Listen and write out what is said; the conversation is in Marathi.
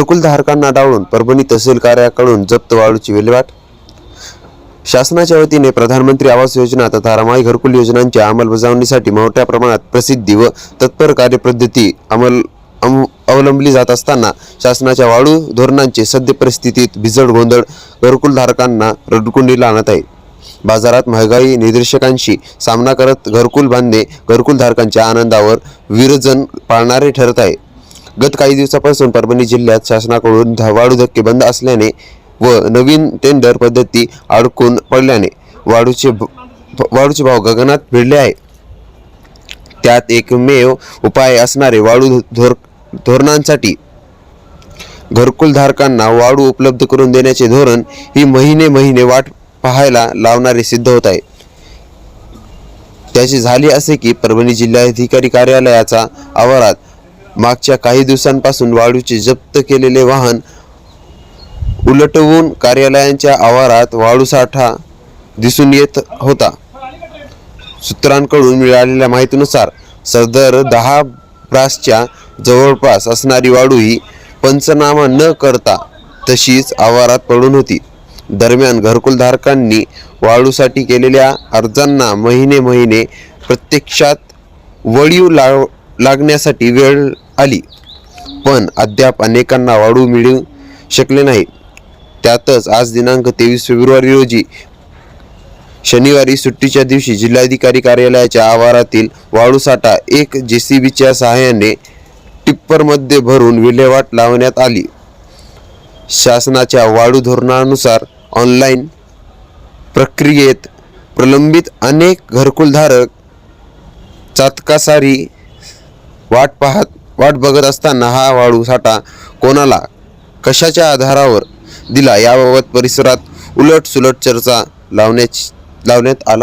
घरकुलधारकांना डावळून परभणी तहसील कार्याकडून जप्त वाळूची विल्हेवाट. शासनाच्या वतीने प्रधानमंत्री आवास योजना तथा रमाई घरकुल योजनांच्या अंमलबजावणीसाठी मोठ्या प्रमाणात प्रसिद्धी व तत्पर कार्यपद्धती अंमल अम- अवलंबली जात असताना शासनाच्या वाळू धोरणांचे सद्य परिस्थितीत भिजड गोंधळ घरकुलधारकांना रडकुंडीला आणत आहे. बाजारात महागाई निर्देशकांशी सामना करत घरकुल बांधणे घरकुलधारकांच्या आनंदावर विरजन पाळणारे ठरत आहे. गत काही दिवसापासून परभणी जिल्ह्यात शासनाकडून वाळू धक्के बंद असल्याने व नवीन टेंडर पद्धती अडकून पडल्याने वाळूचे वाळूचे भाव गगनात भिडले आहे. त्यात एकमेव उपाय असणारे वाळू धोर धोरणांसाठी घरकुलधारकांना वाळू उपलब्ध करून देण्याचे धोरण ही महिने महिने वाट पाहायला लावणारे सिद्ध होत आहे. त्याची झाली असे की परभणी जिल्हाधिकारी कार्यालयाचा आवारात मागच्या काही दिवसांपासून वाळूचे जप्त केलेले वाहन उलटवून कार्यालयांच्या आवारात वाळू साठा दिसून येत होता. सूत्रांकडून मिळालेल्या माहितीनुसार सदर दहा ब्रासच्या जवळपास असणारी वाळू ही पंचनामा न करता तशीच आवारात पडून होती. दरम्यान घरकुलधारकांनी वाळूसाठी केलेल्या अर्जांना महिने महिने प्रत्यक्षात वळीव लाव लागण्यासाठी वेळ आली. पण अद्याप अनेकांना वाढू मिळू शकले नाही. त्यातच आज दिनांक तेवीस फेब्रुवारी रोजी शनिवारी सुट्टीच्या दिवशी जिल्हाधिकारी कार्यालयाच्या आवारातील वाळूसाठा एक जेसीबीच्या सहाय्याने टिप्परमध्ये भरून विल्हेवाट लावण्यात आली. शासनाच्या वाळू धोरणानुसार ऑनलाईन प्रक्रियेत प्रलंबित अनेक घरकुलधारक चातकासारी वाट पाहत वाट बघत असताना हा वाळू साठा कोणाला? कशाच्या आधारावर दिला? याबाबत परिसरात उलट सुलट चर्चा लावण्याची लावण्यात आला